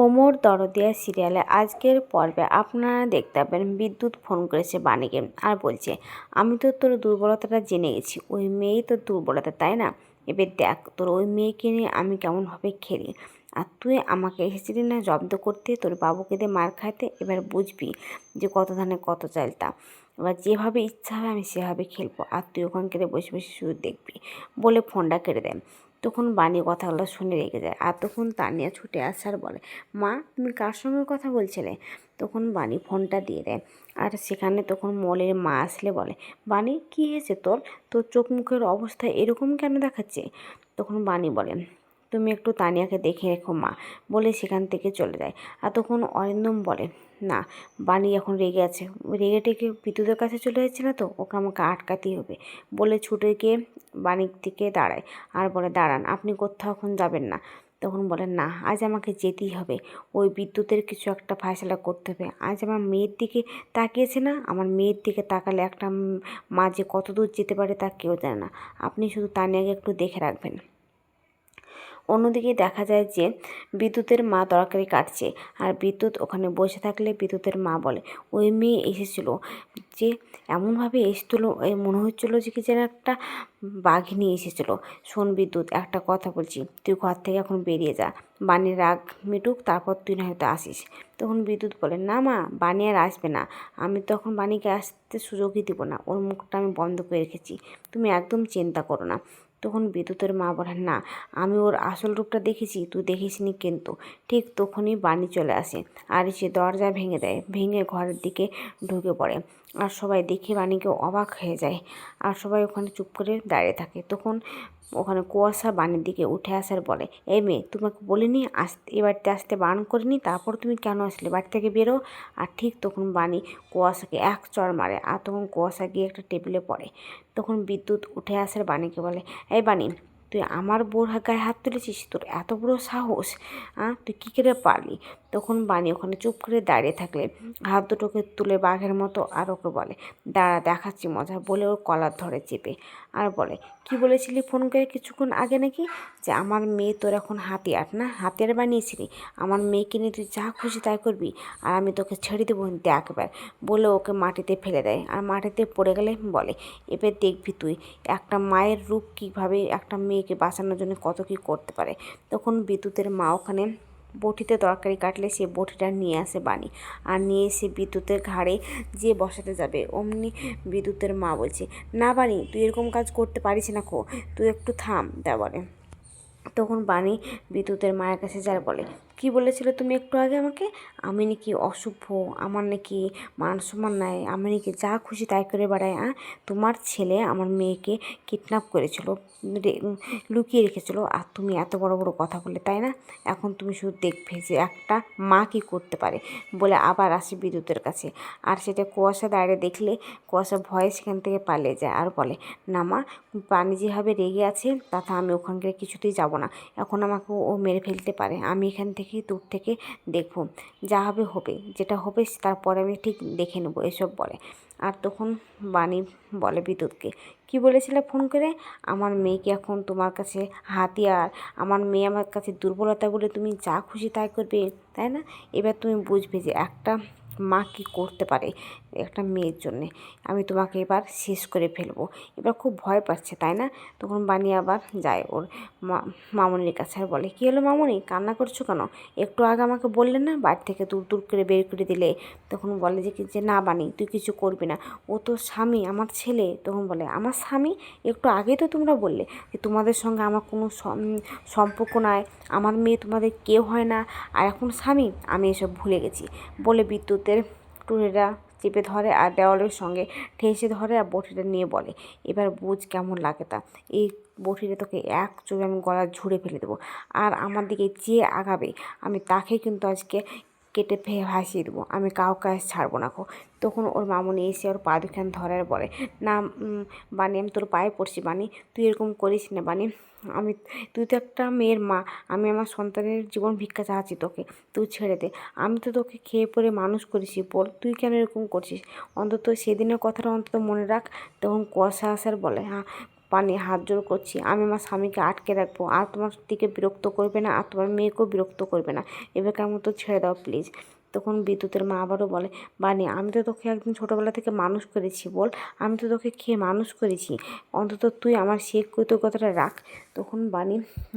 ওমর দরদিয়া সিরিয়ালে আজকের পর্বে আপনারা দেখতে পাবেন বিদ্যুৎ ফোন করেছে বাণীকে আর বলছে, আমি তো তোর দুর্বলতাটা জেনে গেছি। ওই মেয়েই তোর দুর্বলতা, তাই না? এবার দেখ, তোর ওই মেয়েকে নিয়ে আমি কেমনভাবে খেলি? আর তুই আমাকে এসেছিলি না জব্দ করতে? তোর বাবুকে দিয়ে মার খাইতে? এবার বুঝবি যে কত ধানে কত চালতা। এবার যেভাবে ইচ্ছা হবে আমি সেভাবে খেলব। আর তুই ওখান কেটে বসে বসে শুধু দেখবি। বলে ফোনটা কেটে দেয়। তখন বাণী কথাগুলো শুনে রেগে যায়। আর তখন তানিয়া ছুটে আসার বলে, মা, তুমি কার সঙ্গে কথা বলছিলে? তখন বাণী ফোনটা দিয়ে দেয়। আর সেখানে তখন মলের মা আসলে বলে, বাণী, কী হয়েছে তোর? তোর চোখ মুখের অবস্থা এরকম কেন দেখাচ্ছে? তখন বাণী বলে, তুমি একটু তানিয়াকে দেখে রেখো মা। বলে সেখান থেকে চলে যায়। আর তখন অরিন্দম বলে না, বাণী এখন রেগে আছে। রেগে টেগে বিদ্যুতের কাছে চলে যাচ্ছে না তো? ওকে আমাকে আটকাতেই হবে। বলে ছুটে গিয়ে বাণীর দিকে দাঁড়ায় আর বলে, দাঁড়ান, আপনি কোথাও এখন যাবেন না। তখন বলেন না, আজ আমাকে যেতেই হবে। ওই বিদ্যুতের কিছু একটা ফয়সলা করতে হবে। আজ আমার মেয়ের দিকে তাকিয়েছে না? আমার মেয়ের দিকে তাকালে একটা মা যে কত দূর যেতে পারে তা কেউ জানে না। আপনি শুধু তানিয়াকে একটু দেখে রাখবেন। অন্যদিকে দেখা যায় যে বিদ্যুতের মা তরকারি কাটছে আর বিদ্যুৎ ওখানে বসে থাকলে বিদ্যুতের মা বলে, ওই মেয়ে এসেছিল। যে এমনভাবে এসেছিল মনে হচ্ছিল যে কি যেন একটা বাঘিনী এসেছিল। শোন বিদ্যুৎ, একটা কথা বলছি, তুই ঘর থেকে এখন বেরিয়ে যা। বানির রাগ মিটুক, তারপর তুই না হয়তো আসিস। তখন বিদ্যুৎ বলে, না মা বানি আর আসবে না। আমি তখন বাণীকে আসতে সুযোগই দিব না। ওর মুখটা আমি বন্ধ করে রেখেছি। তুমি একদম চিন্তা করো না। তখন বিদ্যুতের মা বলেন, না, আমি ওর আসল রূপটা দেখেছি, তুই দেখিসনি কিন্তু। ঠিক তখনই বাণী চলে আসে আর সে দরজা ভেঙে দেয়, ভেঙে ঘরের দিকে ঢুকে পড়ে আর সবাই দেখে বাণীকে অবাক হয়ে যায় আর সবাই ওখানে চুপ করে দাঁড়িয়ে থাকে। তখন ওখানে কুয়াশা বাণীর দিকে উঠে আসার বলে এই মেয়ে, তোমাকে বলিনি আসতে এ বাড়িতে আসতে বারণ করিনি? তারপর তুমি কেন আসলে বাড়ি থেকে বেরো? আর ঠিক তখন বাণী কুয়াশাকে এক চর মারে আর তখন কুয়াশা গিয়ে একটা টেবিলে পড়ে। তখন বিদ্যুৎ উঠে আসার বাণীকে বলে, এই বাণী, তুই আমার বোর গায়ে হাত তুলেছিস? তোর এত বড় সাহস হ্যাঁ তুই কী করে পারলি? তখন বাণী ওখানে চুপ করে দাঁড়িয়ে থাকলে, হাত দুটোকে তুলে বাঘের মতো আর ওকে বলে, দাঁড়া, দেখাচ্ছি মজা, বলে ওর কলার ধরে চেপে। আর বলে, কি বলেছিলি ফোন করে কিছুক্ষণ আগে নাকি যে আমার মেয়ে তোর এখন হাতিয়ার, না? হাতিয়ার বানিয়েছিলি। আমার মেয়েকে নিয়ে তুই যা খুশি তাই করবি, আর আমি তোকে ছেড়ে দেবো দেখবার বলে ওকে মাটিতে ফেলে দেয়। আর মাটিতে পড়ে গেলে বলে, এবার দেখবি তুই একটা মায়ের রূপ কীভাবে একটা মেয়েকে বাঁচানোর জন্য কত কী করতে পারে? তখন বিদ্যুতের মা ওখানে বটিতে তরকারি কাটলে সে বটিটা নিয়ে আসে বাণী। আর নিয়ে এসে বিদ্যুতের ঘাড়ে যে বসাতে যাবে, অমনি বিদ্যুতের মা বলছে, না বানি তুই এরকম কাজ করতে পারিস না খো, তুই একটু থাম। তা বলে তখন বাণী বিদ্যুতের মায়ের কাছে যার বলে কি বলেছিলে তুমি একটু আগে আমাকে? আমি নাকি অসভ্য আমার নাকি মান সম্মান নাই, আমি নাকি যা খুশি তাই করে বেড়াই, আ? তোমার ছেলে আমার মেয়েকে কিডন্যাপ করেছিল লুকিয়ে রেখেছিল, আর তুমি এত বড় বড় কথা বলে তাই না? এখন তুমি শুধু দেখবে যে একটা মা কী করতে পারে, বলে আবার আসে বিদ্যুতের কাছে। আর সেটা কুয়াশা দাঁড়িয়ে দেখলে কুয়াশা ভয়ে সেখান থেকে পালিয়ে যায়, আর বলে, না মা, পানি যেভাবে রেগে আছে, তাতে আমি ওখানকে কিছুতেই যাব না, এখন আমাকে ও মেরে ফেলতে পারে, আমি এখান থেকে দূর থেকে দেখব, যা হবে হবে, যেটা হবে তারপরে আমি ঠিক দেখে নেব, এসব বলে। আর তখন বাণী বলে বিদ্যুৎকে, কি বলেছিলে ফোন করে? আমার মেয়েকে এখন তোমার কাছে হাতিয়ার? আমার মেয়ে আমার কাছে দুর্বলতা বলে তুমি যা খুশি তাই করবে, তাই না? এবার তুমি বুঝবে যে একটা মা কী করতে পারে একটা মেয়ের জন্যে। আমি তোমাকে এবার শেষ করে ফেলব। এবার খুব ভয় পাচ্ছে, তাই না? তখন বানি আবার যায় ওর মামনির কাছে আর বলে, কী হলো মামনি? কান্না করছ কেন? একটু আগে আমাকে বললে না, বাড়ি থেকে দূর দূর করে বের করে দিলে? তখন বলে যে যে না বানি, তুই কিছু করবি না। ও তো স্বামী, আমার ছেলে। তখন বলে, আমার স্বামী? একটু আগেই তো তোমরা বললে যে তোমাদের সঙ্গে আমার কোনো সম্পর্ক নাই। আমার মেয়ে তোমাদের কেউ হয় না। আর এখন স্বামী? আমি এসব ভুলে গেছি। বলে বিদ্যুতের টুনিটা চেপে ধরে আর দেওয়ালের সঙ্গে ঠেসে ধরে আর বটিটা নিয়ে বলে, এবার বুঝ কেমন লাগে তা। এই বটিটা তোকে এক চোখে আমি গলা ঝুড়ে ফেলে দেবো। আর আমার দিকে যে আগাবে, আমি তাকে কিন্তু আজকে কেটে ফে ভাসিয়ে দেবো। আমি কাউকে ছাড়বো না খো তখন ওর মামনি এসে ওর পা দুখান ধরার বলে, না বানি, আমি তোর পায়ে পড়ছি, বানি। তুই এরকম করিস না, বানি। আমি, তুই তো একটা মেয়ের মা। আমি আমার সন্তানের জীবন ভিক্ষা চাচ্ছি তোকে। তুই ছেড়ে দে। আমি তো তোকে খেয়ে পরে মানুষ করেছি। বল, তুই কেন এরকম করছিস? অন্তত সেদিনের কথাটা অন্তত মনে রাখ। তখন কুয়াশা আসার বলে হ্যাঁ পানি হাত জোর করছি, আমি আমার স্বামীকে আটকে রাখব। আর তোমার দিকে বিরক্ত করবে না, আর তোমার মেয়েকেও বিরক্ত করবে না। এবারকার মতো ছেড়ে দাও প্লিজ তখন বিদ্যুতের মা আবারও বলে, বানি, আমি তো তোকে একদিন ছোটোবেলা থেকে মানুষ করেছি, বল। আমি তো তোকে খেয়ে মানুষ করেছি। অন্তত তুই আমার সে কৃতজ্ঞতাটা রাখ। তখন বানি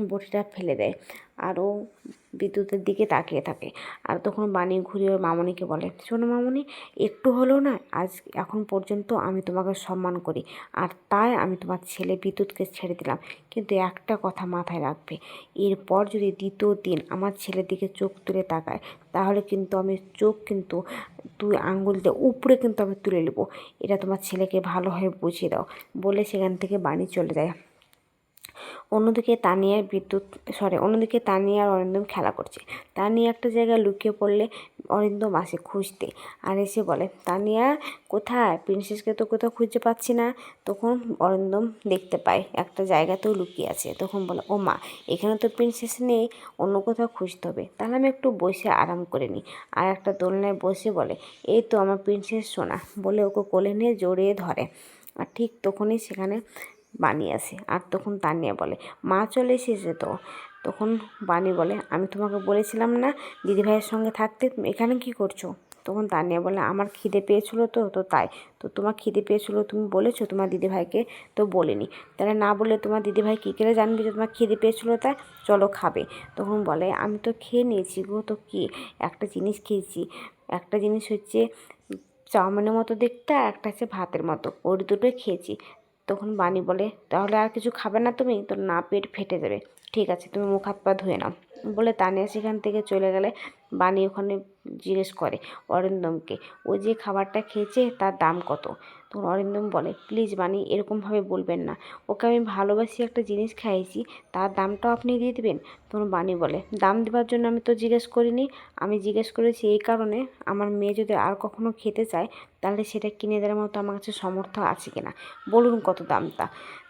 বটিটা ফেলে দেয়। আরও বিদ্যুতের দিকে তাকিয়ে থাকে। আর তখন বানি ঘুরিয়ে ওর মামনিকে বলে, শোনো মামনি, একটু হলেও না আজ এখন পর্যন্ত আমি তোমাকে সম্মান করি, আর তাই আমি তোমার ছেলে বিদ্যুৎকে ছেড়ে দিলাম। কিন্তু একটা কথা মাথায় রাখবে, এরপর যদি দ্বিতীয় দিন আমার ছেলের দিকে চোখ তুলে তাকায়, তাহলে কিন্তু আমি চোখ কিন্তু তুই আঙ্গুল দিয়ে উপরে কিন্তু আমি তুলে নেব। এটা তোমার ছেলেকে ভালোভাবে বুঝিয়ে দাও। বলে সেখান থেকে বাণী চলে যায়। অন্যদিকে তানিয়ার বিদ্যুৎ সরি অন্যদিকে তানিয়া আর অরিন্দম খেলা করছে। তানিয়া একটা জায়গায় লুকিয়ে পড়লে অরিন্দম আসে খুঁজতে আর এসে বলে, তানিয়া, কোথায়? প্রিন্সেসকে তো কোথাও খুঁজে পাচ্ছি না। তখন অরিন্দম দেখতে পায় একটা জায়গাতেও লুকিয়ে আছে। তখন বলে, ও মা, এখানে তো প্রিন্সেস নেই, অন্য কোথাও খুঁজতে হবে। তাহলে আমি একটু বসে আরাম করে নিই। আর একটা দোলনায় বসে বলে, এই তো আমার প্রিন্সেস সোনা। বলে ওকে কোলে নিয়ে জড়িয়ে ধরে। আর ঠিক তখনই সেখানে বাণী আসে। আর তখন তানিয়া বলে, মা চলে এসেছে তো? তখন বাণী বলে, আমি তোমাকে বলেছিলাম না দিদিভাইয়ের সঙ্গে থাকতে এখানে কি করছ? তখন তানিয়া বলে, আমার খিদে পেয়েছিলো তো তো তাই। তো তোমার খিদে পেয়েছিলো, তুমি বলেছ তোমার দিদিভাইকে তো বলিনি। তাহলে না বলে তোমার দিদিভাই কী করে জানবে যে তোমার খিদে পেয়েছিলো তাই চলো খাবে। তখন বলে, আমি তো খেয়ে নিয়েছি গো, তো কি? একটা জিনিস খেয়েছি। একটা জিনিস হচ্ছে চাউমিনের মতো দেখতে, আর একটা হচ্ছে ভাতের মতো। ওর দুটোই খেয়েছি। তখন বাণী বলে, তাহলে আর কিছু খাবে না তুমি? তো না, পেট ফেটে যাবে। ঠিক আছে, তুমি মুখ হাত পা ধুয়ে নাও। বলে তানিয়া সেখান থেকে চলে গেলে বাণী ওখানে জিজ্ঞেস করে অরিন্দমকে, ও যে খাবারটা খেয়েছে তার দাম কত? তখন অরিন্দম বলে, প্লিজ বাণী এরকমভাবে বলবেন না। ওকে আমি ভালোবাসি একটা জিনিস খাইয়েছি, তার দামটাও আপনি দিয়ে দেবেন? তখন বাণী বলে, দাম দেওয়ার জন্য আমি তো জিজ্ঞেস করিনি। আমি জিজ্ঞেস করেছি এই কারণে, আমার মেয়ে যদি আর কখনো খেতে চায়, তাহলে সেটা কিনে দেওয়ার মতো আমার কাছে সমর্থ আছে কিনা? বলুন কত দামটা?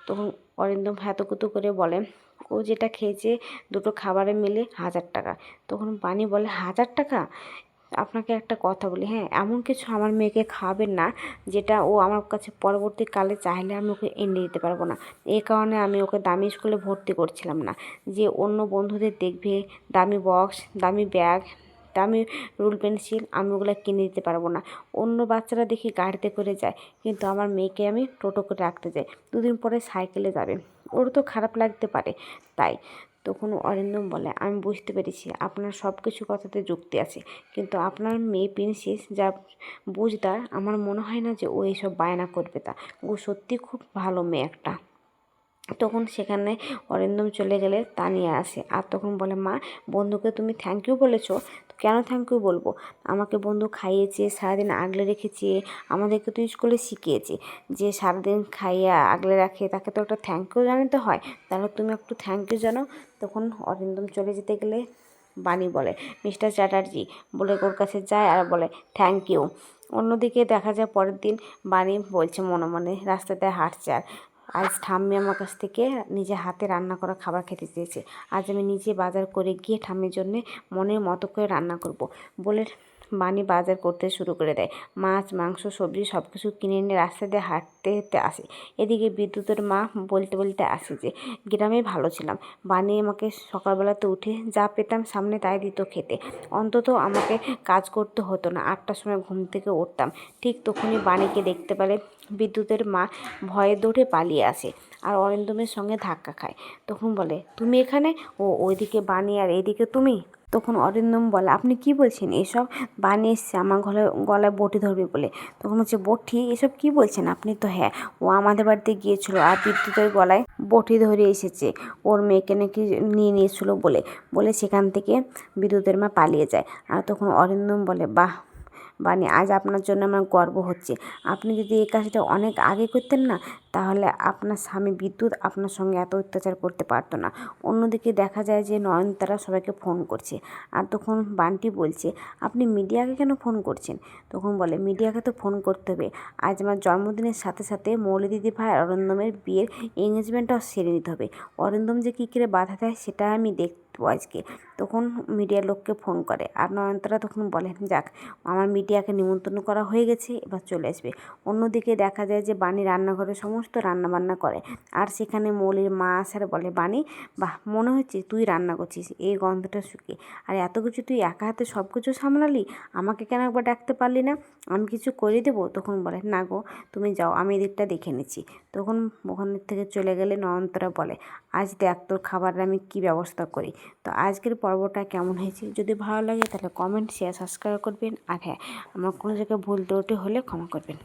তখন অরিন্দম হ্যাতকুতো করে বলে ও যেটা খেয়েছে দুটো খাবারে মিলে হাজার টাকা। তখন বাণী বলে, হাজার টাকা? আপনাকে একটা কথা বলি হ্যাঁ এমন কিছু আমার মেয়েকে খাওয়াবেন না যেটা ও আমার কাছে পরবর্তীকালে চাইলে আমি ওকে এনে দিতে পারব না। এই কারণে আমি ওকে দামি স্কুলে ভর্তি করছিলাম না। যে অন্য বন্ধুদের দেখবে, দামি বক্স দামি ব্যাগ দামি রুল পেন্সিল, আমি ওগুলো কিনে দিতে পারব না। অন্য বাচ্চারা দেখি গাড়িতে করে যায়, কিন্তু আমার মেয়েকে আমি টোটো করে রাখতে যাই। দুদিন পরে সাইকেলে যাবে। ওর তো খারাপ লাগতে পারে, তাই। তখন অরিন্দম বলে, আমি বুঝতে পেরেছি, আপনার সব কিছু কথাতে যুক্তি আছে। কিন্তু আপনার মেয়ে প্রিন্সেস যা বুঝদার, আমার মনে হয় না যে ও এইসব বায়না করবে তা। ও সত্যি খুব ভালো মেয়ে একটা। তখন সেখানে অরিন্দম চলে গেলে তানিয়া আসে। আর তখন বলে, মা, বন্ধুকে তুমি থ্যাংক ইউ বলেছ তো কেন থ্যাংক ইউ বলব? আমাকে বন্ধু খাইয়েছে, সারাদিন আগলে রেখেছে, আমাদেরকে তো স্কুলে শিখিয়েছে। যে সারাদিন খাইয়া আগলে রাখে, তাকে তো একটা থ্যাংক ইউ জানাতে হয়। তাহলে তুমি একটু থ্যাংক ইউ জানো তখন অরিন্দম চলে যেতে গেলে বাণী বলে মিস্টার চ্যাটার্জি বলে ওর কাছে যায় আর বলে থ্যাংক ইউ অন্যদিকে দেখা যায় পরের দিন বাণী বলছে মনে মনে, রাস্তাতে হাঁটছে আর। আজ ঠাম্মি আমার কাছ থেকে নিজে হাতে রান্না করা খাবার খেতে চেয়েছে। আজ আমি নিজে বাজার করে গিয়ে ঠাম্মির জন্যে মনের মতো করে রান্না করব। বলে বানি বাজার করতে শুরু করে দেয়। মাছ, মাংস, সবজি সব কিছু কিনে এনে রাস্তা দিয়ে হাঁটতে হাঁটতে আসে। এদিকে বিদ্যুতের মা বলতে বলতে আসে যে, গ্রামে ভালো ছিলাম। বানি আমাকে সকালবেলাতে উঠে যা পেতাম সামনে তাই দিত খেতে। অন্তত আমাকে কাজ করতে হতো না। আটটার সময় ঘুম থেকে উঠতাম। ঠিক তখনই বাণীকে দেখতে পেলে বিদ্যুতের মা ভয়ে দৌড়ে পালিয়ে আসে আর অরিন্দমের সঙ্গে ধাক্কা খায়। তখন বলে, তুমি এখানে? ও ওইদিকে বাণী, আর এদিকে তুমি? তখন অরিন্দম বলে, আপনি কি বলছেন? এসব বানিয়ে এসছে আমার ঘরে গলায় বটি ধরবে বলে। তখন হচ্ছে বটি? এসব কি বলছেন আপনি তো? হ্যাঁ ও আমাদের বাড়িতে গিয়েছিল আর বিদ্যুতের গলায় বটি ধরে এসেছে। ওর মেয়েকে নাকি নিয়ে নিয়েছিল বলে বলে সেখান থেকে বিদ্যুতের মা পালিয়ে যায়। আর তখন অরিন্দম বলে, বাহ বানি আজ আপনার জন্য আমার গর্ব হচ্ছে। আপনি যদি এই কাজটা অনেক আগে করতেন না, তাহলে আপনার স্বামী বিদ্যুৎ আপনার সঙ্গে এত অত্যাচার করতে পারতো না। অন্যদিকে দেখা যায় যে নয়নতারা সবাইকে ফোন করছে। আর তখন বান্টি বলছে, আপনি মিডিয়াকে কেন ফোন করছেন? তখন বলে, মিডিয়াকে তো ফোন করতে হবে। আজ আমার জন্মদিনের সাথে সাথে মৌলি দিদি ভাই অরিন্দমের বিয়ের এঙ্গেজমেন্টটাও সেরে নিতে হবে। অরিন্দম যে কী করে বাধা দেয়, সেটা আমি দেখ আসব আজকে। তখন মিডিয়ার লোককে ফোন করে। আর নয়নতারা তখন বলেন, যাক, আমার মিডিয়াকে নিমন্ত্রণ করা হয়ে গেছে, এবার চলে আসবে। অন্যদিকে দেখা যায় যে বাণী রান্নাঘরে সমস্ত রান্নাবান্না করে। আর সেখানে মৌলির মা আসার বলে, বাণী, বাহ, মনে হচ্ছে তুই রান্না করছিস, এই গন্ধটা শুকিয়ে আর এত কিছু তুই একা হাতে সব কিছু সামলালি? আমাকে কেন একবার ডাকতে পারলি না? আমি কিছু করে দেবো? তখন বলে, না গো, তুমি যাও, আমি এদিকটা দেখে নিচ্ছি। তখন ওখানের থেকে চলে গেলে নয়নতারা বলে, আজ দেখ তোর খাবারের আমি কী ব্যবস্থা করি? তো আজকের পর্বটা কেমন হয়েছে? যদি ভালো লাগে তাহলে কমেন্ট শেয়ার সাবস্ক্রাইব করবেন। আর হ্যাঁ আমার কোনো জায়গায় ভুল ত্রুটি হলে ক্ষমা করবেন।